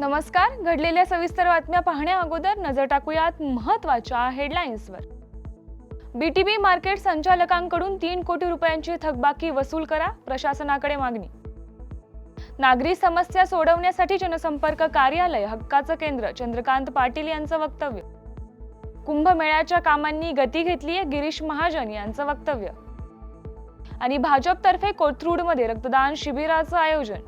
नमस्कार. घडलेल्या सविस्तर बातम्या पाहण्या अगोदर नजर टाकूयात महत्त्वाच्या हेडलाईन्सवर. बीटीबी मार्केट संचालकांकडून तीन कोटी रुपयांची थकबाकी वसूल करा प्रशासनाकडे मागणी. नागरी समस्या सोडवण्यासाठी जनसंपर्क कार्यालय हक्काचं केंद्र चंद्रकांत पाटील यांचं वक्तव्य. कुंभमेळ्याच्या कामांनी गती घेतलीय गिरीश महाजन यांचं वक्तव्य. आणि भाजपतर्फे कोथरूडमध्ये रक्तदान शिबिराचं आयोजन.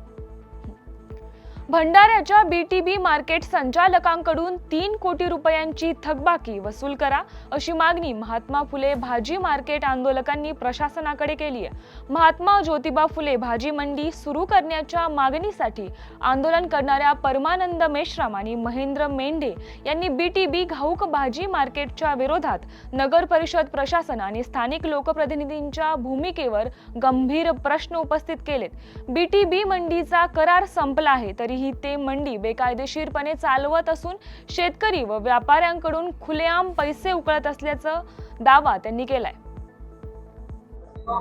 भंडाऱ्याच्या बी टी बी मार्केट संचालकांकडून तीन कोटी रुपयांची थकबाकी वसूल करा अशी मागणी महात्मा फुले भाजी मार्केट आंदोलकांनी प्रशासनाकडे केली आहे. महात्मा ज्योतिबा फुले भाजी मंडी सुरू करण्याच्या मागणीसाठी आंदोलन करणाऱ्या परमानंद मेश्राम आणि महेंद्र मेंढे यांनी बी टी बी घाऊक भाजी मार्केटच्या विरोधात नगर परिषद प्रशासन आणि स्थानिक लोकप्रतिनिधींच्या भूमिकेवर गंभीर प्रश्न उपस्थित केलेत. बी टी बी मंडीचा करार संपला आहे तरी तरीही ते मंडी बेकायदेशीरपणे चालवत असून शेतकरी व व्यापाऱ्यांकडून खुलेआम पैसे उकळत असल्याचा दावा त्यांनी केलाय.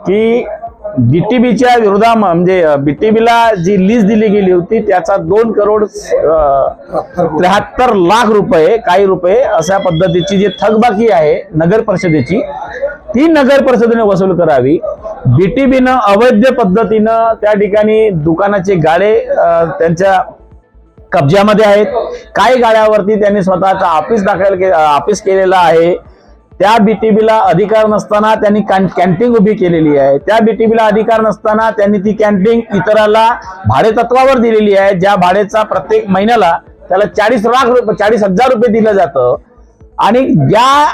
की बीटीबीच्या विरोधा म्हणजे बीटीबीला जी लीज दिली गेली होती त्याचा दोन करोड त्र्याहत्तर लाख रुपये काही रुपये अशा पद्धतीची जी थकबाकी आहे नगर परिषदेची ती नगर परिषदेने वसूल करावी. बीटीबीनं अवैध पद्धतीनं त्या ठिकाणी दुकानाचे गाडे त्यांच्या कब्ज्यामध्ये आहेत. काही गाड्यावरती त्यांनी स्वतःचा ऑफिस दाखल के ऑफिस केलेलं आहे. त्या बीटीबीला अधिकार नसताना त्यांनी कॅन्टीन उभी केलेली आहे. त्या बीटीबीला अधिकार नसताना त्यांनी ती कॅन्टीन इतराला भाडे तत्वावर दिलेली आहे. ज्या भाडेचा प्रत्येक महिन्याला त्याला चाळीस लाख रुपये चाळीस हजार रुपये दिलं जातं. आणि ज्या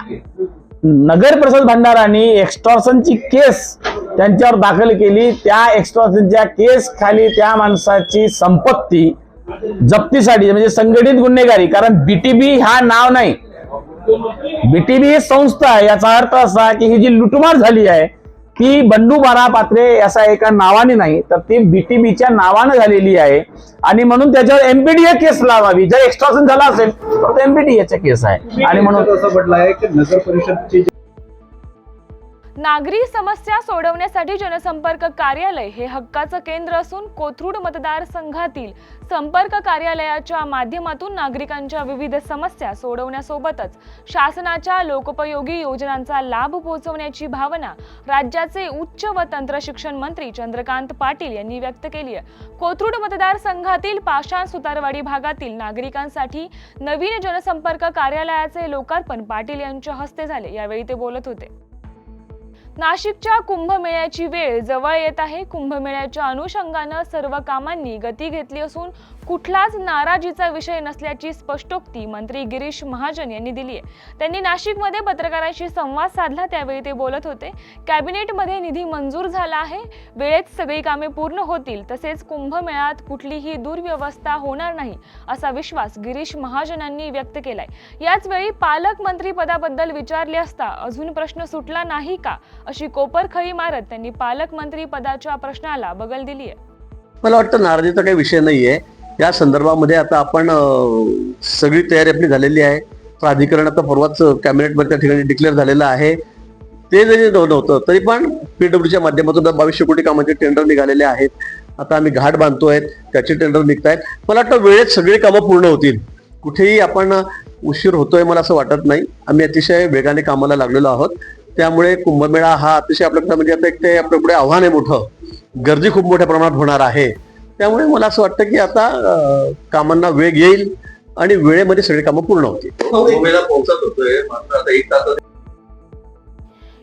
नगर परिषद भंडारांनी एक्स्टॉर्शनची केस त्यांच्यावर दाखल केली. त्या एक्स्टॉर्शनच्या केस खाली त्या माणसाची संपत्ती जप्तीसाठी म्हणजे संघटित गुन्हेगारी कारण बीटीबी हा नाव नाही. बीटीबी ही संस्था याचा अर्थ असा की ही जी लुटमार झाली आहे ती बंडू बारा पात्रे असा एका नावाने नाही तर ती बीटीबीच्या नावानं झालेली आहे. आणि म्हणून त्याच्यावर एमपीडीए केस लावावी. जर एक्स्ट्रॉशन झाला असेल तर एमपीडीएचा केस आहे. आणि म्हणून असं म्हटलं आहे की नगर परिषदची नागरी समस्या सोडवण्यासाठी जनसंपर्क कार्यालय हे हक्काचं केंद्र असून कोथरूड मतदारसंघातील संपर्क कार्यालयाच्या माध्यमातून नागरिकांच्या विविध समस्या सोडवण्यासोबतच शासनाच्या लोकोपयोगी योजनांचा लाभ पोहोचवण्याची भावना राज्याचे उच्च व तंत्र शिक्षण मंत्री चंद्रकांत पाटील यांनी व्यक्त केली आहे. कोथरूड मतदारसंघातील पाषाण सुतारवाडी भागातील नागरिकांसाठी नवीन जनसंपर्क कार्यालयाचे लोकार्पण पाटील यांच्या हस्ते झाले. यावेळी ते बोलत होते. नाशिकच्या कुंभमेळ्याची वेळ जवळ येत आहे. कुंभमेळ्याच्या अनुषंगानं सर्व कामांनी गती घेतली असून कुठलाच नाराजीचा विषय नसल्याची स्पष्टोक्ती मंत्री गिरीश महाजन यांनी दिली आहे. त्यांनी नाशिकमध्ये पत्रकारांशी संवाद साधला त्यावेळी ते बोलत होते कॅबिनेटमध्ये निधी मंजूर झाला आहे वेळेत सगळी कामे पूर्ण होतील तसेच कुंभमेळ्यात कुठलीही दुर्व्यवस्था होणार नाही असा विश्वास गिरीश महाजनांनी व्यक्त केलाय. याच वेळी पालकमंत्री पदाबद्दल विचारले असता अजून प्रश्न सुटला नाही का? अशी कोपरखळी मारत त्यांनी पालकमंत्री पदाच्या प्रश्नाला बगल दिली आहे मला वाटतं नाराजीचा काही विषय नाहीये. या संदर्भामध्ये आता आपण सगळी तयारी आपली झालेली आहे. प्राधिकरण आता परवाच कॅबिनेटमध्ये त्या ठिकाणी डिक्लेअर झालेलं आहे. ते जरी नव्हतं तरी पण पीडब्ल्यूच्या माध्यमातून बावीसशे कोटी कामाचे टेंडर निघालेले आहेत. आता आम्ही घाट बांधतोय त्याचे टेंडर निघत आहेत मला वाटतं वेळेत सगळी कामं पूर्ण होतील. कुठेही आपण उशीर होतोय मला असं वाटत नाही. आम्ही अतिशय वेगाने कामाला लागलेलो आहोत. त्यामुळे कुंभमेळा हा अतिशय आपल्याकडे म्हणजे आता एक ते आपल्या पुढे आव्हान आहे मोठं. गर्दी खूप मोठ्या प्रमाणात होणार आहे. त्यामुळे मला असं वाटतं की आता कामांना वेग येईल आणि वेळेमध्ये सगळी कामं पूर्ण होतील.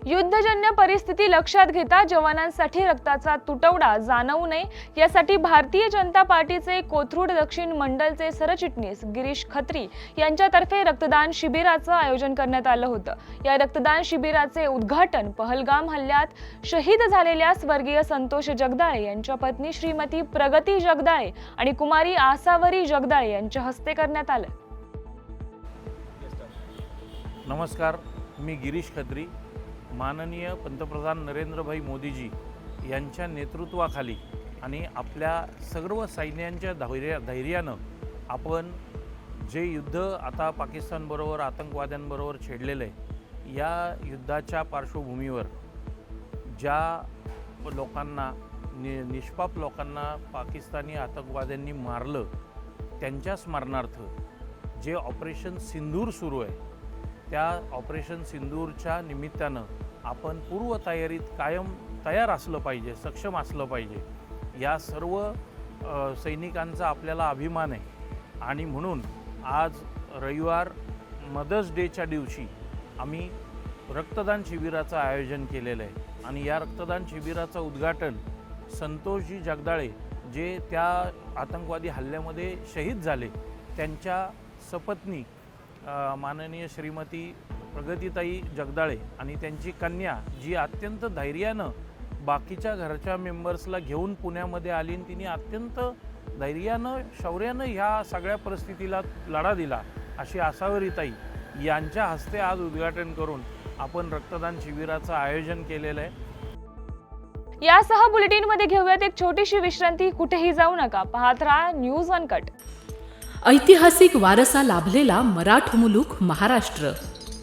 युद्धजन्य परिस्थिती लक्षात घेता जवानांसाठी रक्ताचा तुटवडा जाणवू नये. यासाठी भारतीय जनता पार्टीचे कोथरूड दक्षिण मंडलचे सरचिटणीस गिरीश खत्री यांच्यातर्फे रक्तदान शिबिराचं आयोजन करण्यात आलं होतं. या रक्तदान शिबिराचे उद्घाटन पहलगाम हल्ल्यात शहीद झालेल्या स्वर्गीय संतोष जगदाळे यांच्या पत्नी श्रीमती प्रगती जगदाळे आणि कुमारी आसावरी जगदाळे यांच्या हस्ते करण्यात आलं. नमस्कार मी गिरीश खत्री. माननीय पंतप्रधान नरेंद्रभाई मोदीजी यांच्या नेतृत्वाखाली आणि आपल्या सर्व सैन्यांच्या धैर्या धैर्यानं आपण जे युद्ध आता पाकिस्तानबरोबर आतंकवाद्यांबरोबर छेडलेलं आहे या युद्धाच्या पार्श्वभूमीवर ज्या लोकांना नि निष्पाप लोकांना पाकिस्तानी आतंकवाद्यांनी मारलं त्यांच्या स्मरणार्थ जे ऑपरेशन सिंदूर सुरू आहे त्या ऑपरेशन सिंदूरच्या निमित्तानं आपण पूर्वतयारीत कायम तयार असलं पाहिजे सक्षम असलं पाहिजे. या सर्व सैनिकांचा आपल्याला अभिमान आहे. आणि म्हणून आज रविवार मदर्स डेच्या दिवशी आम्ही रक्तदान शिबिराचं आयोजन केलेलं आहे. आणि या रक्तदान शिबिराचं उद्घाटन संतोषजी जगदाळे जे त्या आतंकवादी हल्ल्यामध्ये शहीद झाले त्यांच्या सपत्नी माननीय श्रीमती प्रगतीताई जगदाळे आणि त्यांची कन्या जी अत्यंत धैर्यानं बाकीच्या घरच्या मेंबर्सला घेऊन पुण्यामध्ये आली आणि तिने अत्यंत धैर्यानं शौर्यानं ह्या सगळ्या परिस्थितीला लढा दिला अशी आसावरीताई यांच्या हस्ते आज उद्घाटन करून आपण रक्तदान शिबिराचं आयोजन केलेलं आहे. यासह बुलेटिनमध्ये घेऊयात एक छोटीशी विश्रांती कुठेही जाऊ नका पाहत राहा न्यूज वन कट ऐतिहासिक वारसा लाभलेला मराठ मुलूक महाराष्ट्र.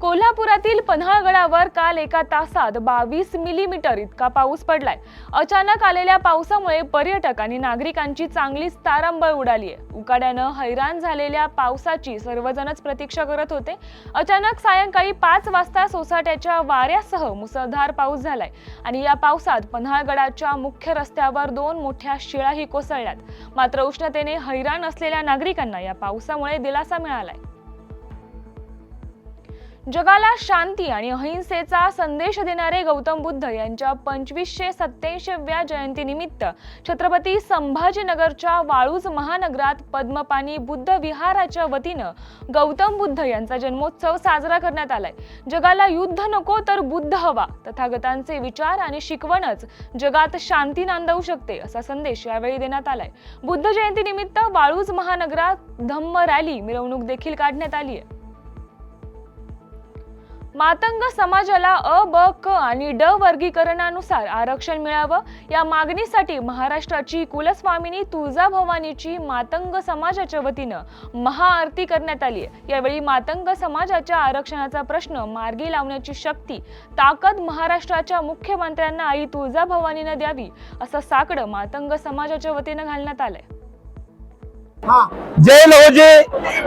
कोल्हापुरातील पन्हाळगडावर काल एका तासात बावीस मिलीमीटर इतका पाऊस पडलाय. अचानक आलेल्या पावसामुळे पर्यटक आणि नागरिकांची चांगलीच तारांबळ उडाली आहे उकाड्यानं हैराण झालेल्या पावसाची सर्वजणच प्रतीक्षा करत होते. अचानक सायंकाळी पाच वाजता सोसाट्याच्या वाऱ्यासह मुसळधार पाऊस झालाय आणि या पावसात पन्हाळगडाच्या मुख्य रस्त्यावर दोन मोठ्या शिळाही कोसळल्यात. मात्र उष्णतेने हैराण असलेल्या नागरिकांना या पावसामुळे दिलासा मिळालाय. जगाला शांती आणि अहिंसेचा संदेश देणारे गौतम बुद्ध यांच्या पंचवीसशे सत्याऐंशीव्या जयंतीनिमित्त छत्रपती संभाजीनगरच्या वाळूज महानगरात पद्मपानी बुद्ध विहाराच्या वतीनं गौतम बुद्ध यांचा जन्मोत्सव साजरा करण्यात आलाय. जगाला युद्ध नको तर बुद्ध हवा. तथागतांचे विचार आणि शिकवणच जगात शांती नांदवू शकते असा संदेश यावेळी देण्यात आलाय. बुद्ध जयंतीनिमित्त वाळूज महानगरात धम्म रॅली मिरवणूक देखील काढण्यात आली आहे. मातंग समाजाला अ ब क आणि ड वर्गीकरणानुसार आरक्षण मिळावं या मागणीसाठी महाराष्ट्राची कुलस्वामिनी तुळजाभवानीची मातंग समाजाच्या वतीनं महाआरती करण्यात आली आहे. यावेळी मातंग समाजाच्या आरक्षणाचा प्रश्न मार्गी लावण्याची शक्ती ताकद महाराष्ट्राच्या मुख्यमंत्र्यांना आई तुळजाभवानीनं द्यावी असं साकडं मातंग समाजाच्या वतीनं घालण्यात आलंय. जय लहोजे.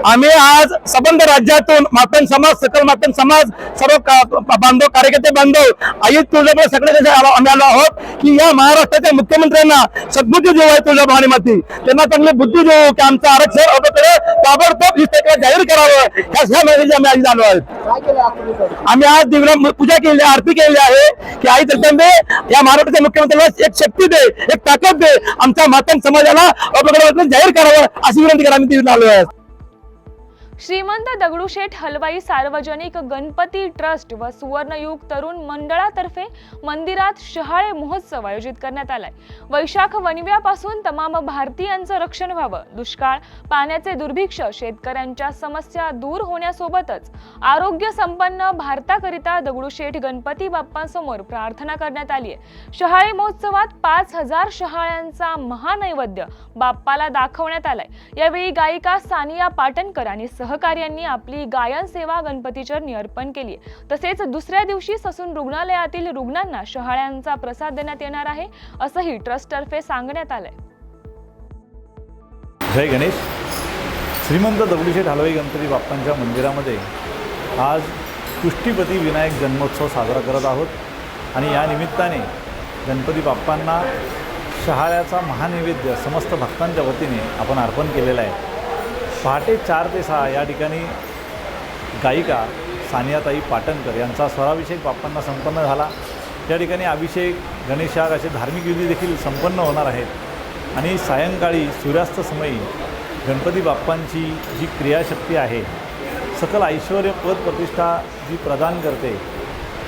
आम्ही आज सबंध राज्यातून मातन समाज सकल मातन समाज सर्व बांधव कार्यकर्ते बांधव आई तुळजापूर सगळे जसे आम्ही आलो आहोत की या महाराष्ट्राच्या मुख्यमंत्र्यांना सद्बुद्धी देऊ आहे तुळजाभवानी माती त्यांना चांगली बुद्धी देऊ की आमचं आरक्षण अगोदर ताबडतोब ही जाहीर करावं. ह्या ह्या मेसेज आम्ही आज आलो आहोत. आम्ही आज दिवला पूजा केली आहे, आरती केलेली आहे की आई जगदंबे या महाराष्ट्राच्या मुख्यमंत्र्याला एक शक्ती दे एक ताकद दे. आमच्या मातंग समाजाला जाहीर करावं अशी विनंती करा आम्ही दिवला आलो आहे श्रीमंत दगडूशेठ हलवाई सार्वजनिक गणपती ट्रस्ट व सुवर्णयुग तरुण मंडळातर्फे मंदिरात शहाळे महोत्सव आयोजित करण्यात आलाय. वैशाख वनव्यापासून तमाम भारतीयांचं रक्षण व्हावं. दुष्काळ पाण्याचे दुर्भिक्ष शेतकऱ्यांच्या समस्या दूर होण्यासोबतच आरोग्य संपन्न भारताकरिता दगडूशेठ गणपती बाप्पांसमोर प्रार्थना करण्यात आली आहे शहाळे महोत्सवात पाच हजार शहाळ्यांचा महानैवेद्य बाप्पाला दाखवण्यात आलाय. यावेळी गायिका सानिया पाटणकर आणि सहकार्यांनी आपली गायन सेवा गणपतीचरणी अर्पण केली आहे. तसेच दुसऱ्या दिवशी ससून रुग्णालयातील रुग्णांना शहाळ्यांचा प्रसाद देण्यात येणार आहे असंही ट्रस्टतर्फे सांगण्यात आलंय. जय गणेश. श्रीमंत दगडूशेठ हलवाई गणपती बाप्पांच्या मंदिरामध्ये आज पुष्टीपती विनायक जन्मोत्सव साजरा करत आहोत आणि या निमित्ताने गणपती बाप्पांना शहाळ्याचा महानैवेद्य समस्त भक्तांच्या वतीने आपण अर्पण केलेला आहे. पहाटे चार ते सहा या ठिकाणी गायिका सानियाताई पाटणकर यांचा स्वराभिषेक बाप्पांना संपन्न झाला. या ठिकाणी अभिषेक गणेशाग असे धार्मिक विधी देखील संपन्न होणार आहेत. आणि सायंकाळी सूर्यास्त समयी गणपती बाप्पांची जी क्रियाशक्ती आहे सकल ऐश्वर पद प्रतिष्ठा जी प्रदान करते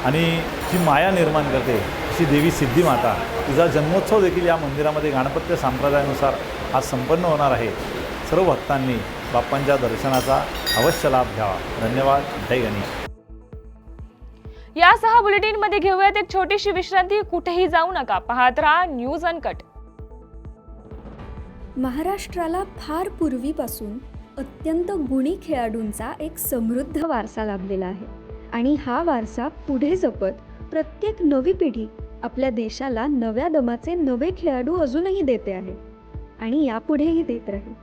आणि जी माया निर्माण करते अशी देवी सिद्धिमाता तिचा जन्मोत्सव देखील या मंदिरामध्ये गणपत्य संप्रदायानुसार आज संपन्न होणार आहे. सर्व भक्तांनी बाप्पांच्या दर्शनाचा अवश्य लाभ घ्यावा. धन्यवाद. जय गणेश. यासह बुलेटिनमध्ये घेऊयात एक छोटीशी विश्रांती. कुठेही जाऊ नका. पाहत राहा न्यूज अनकट. महाराष्ट्राला फार पूर्वीपासून अत्यंत गुणी खेळाडूंचा एक समृद्ध वारसा लाभलेला आहे. आणि हा वारसा पुढे जपत प्रत्येक नवी पिढी आपल्या देशाला नव्या दमाचे नवे खेळाडू अजूनही देते आहे. आणि यापुढेही देत राहील.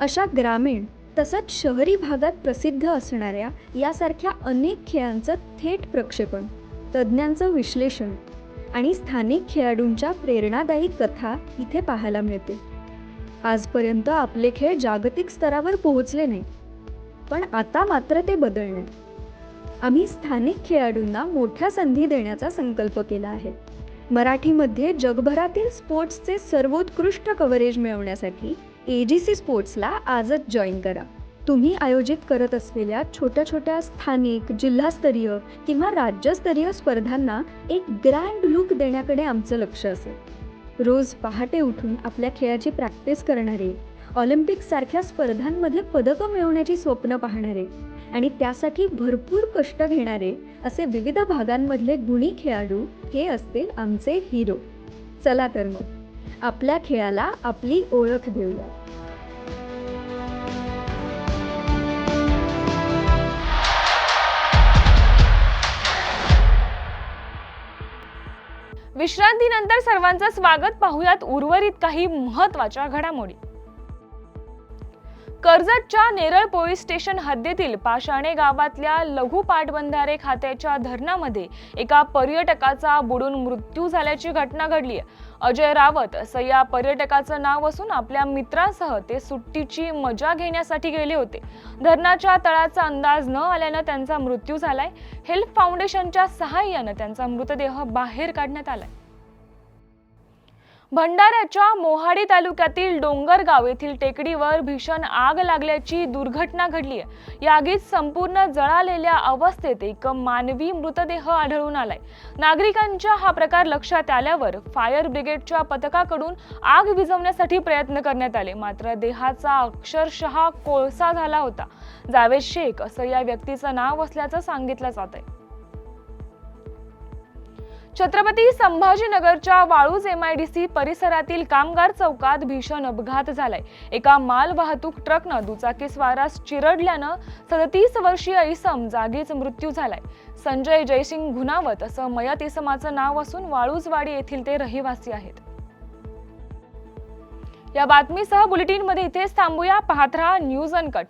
अशा ग्रामीण तसंच शहरी भागात प्रसिद्ध असणाऱ्या यासारख्या अनेक खेळांचं थेट प्रक्षेपण तज्ज्ञांचं विश्लेषण आणि स्थानिक खेळाडूंच्या प्रेरणादायी कथा इथे पाहायला मिळते. आजपर्यंत आपले खेळ जागतिक स्तरावर पोहोचले नाही पण आता मात्र ते बदलणे आम्ही स्थानिक खेळाडूंना मोठ्या संधी देण्याचा संकल्प केला आहे. मराठीमध्ये जगभरातील स्पोर्ट्सचे सर्वोत्कृष्ट कव्हरेज मिळवण्यासाठी ए जी सी स्पोर्ट्सला आजच जॉईन करा. तुम्ही आयोजित करत असलेल्या छोट्या छोट्या स्थानिक जिल्हास्तरीय किंवा राज्यस्तरीय स्पर्धांना एक ग्रँड लुक देण्याकडे आमचं लक्ष असेल. रोज पहाटे उठून आपल्या खेळाची प्रॅक्टिस करणारे ऑलिम्पिकसारख्या स्पर्धांमध्ये पदकं मिळवण्याची स्वप्न पाहणारे आणि त्यासाठी भरपूर कष्ट घेणारे असे विविध भागांमधले गुणी खेळाडू हे असतील आमचे हिरो चला तर मग. आपल्या खेळाला आपली ओळख देऊया. विश्रांतीनंतर सर्वांचं स्वागत पाहुयात उर्वरित काही महत्त्वाच्या घडामोडी. कर्जतच्या नेरळ पोलीस स्टेशन हद्दीतील पाषाणे गावातल्या लघु पाटबंधारे खात्याच्या धरणामध्ये एका पर्यटकाचा बुडून मृत्यू झाल्याची घटना घडली आहे अजय रावत असं या पर्यटकाचं नाव असून आपल्या मित्रांसह ते सुट्टीची मजा घेण्यासाठी गेले होते. धरणाच्या तळाचा अंदाज न आल्यानं त्यांचा मृत्यू झालाय. हेल्प फाउंडेशनच्या सहाय्यानं त्यांचा मृतदेह बाहेर काढण्यात आलाय. भंडाऱ्याच्या मोहाडी तालुक्यातील डोंगरगाव येथील टेकडीवर भीषण आग लागल्याची दुर्घटना घडली आहे. या आगीत संपूर्ण जळालेल्या अवस्थेत एक मानवी मृतदेह आढळून आलाय. नागरिकांच्या हा प्रकार लक्षात आल्यावर फायर ब्रिगेडच्या पथकाकडून आग विझवण्यासाठी प्रयत्न करण्यात आले. मात्र देहाचा अक्षरशः कोळसा झाला होता. जावेद शेख असं या व्यक्तीचं नाव असल्याचं सांगितलं जात आहे Chhatrapati संभाजीनगरच्या Waluj M I D C परिसरातील कामगार चौकात भीषण अपघात झालाय. एका माल वाहतूक ट्रकनं दुचाकी स्वारास चिरडल्यानं सदतीस वर्षीय इसम जागीच मृत्यू झालाय. संजय जयसिंग घुनावत असं मयत इसमाचं नाव असून वाळूजवाडी येथील ते रहिवासी आहेत. या बातमीसह बुलेटिनमध्ये इथेच थांबूया. पाहत राहा न्यूज अनकट.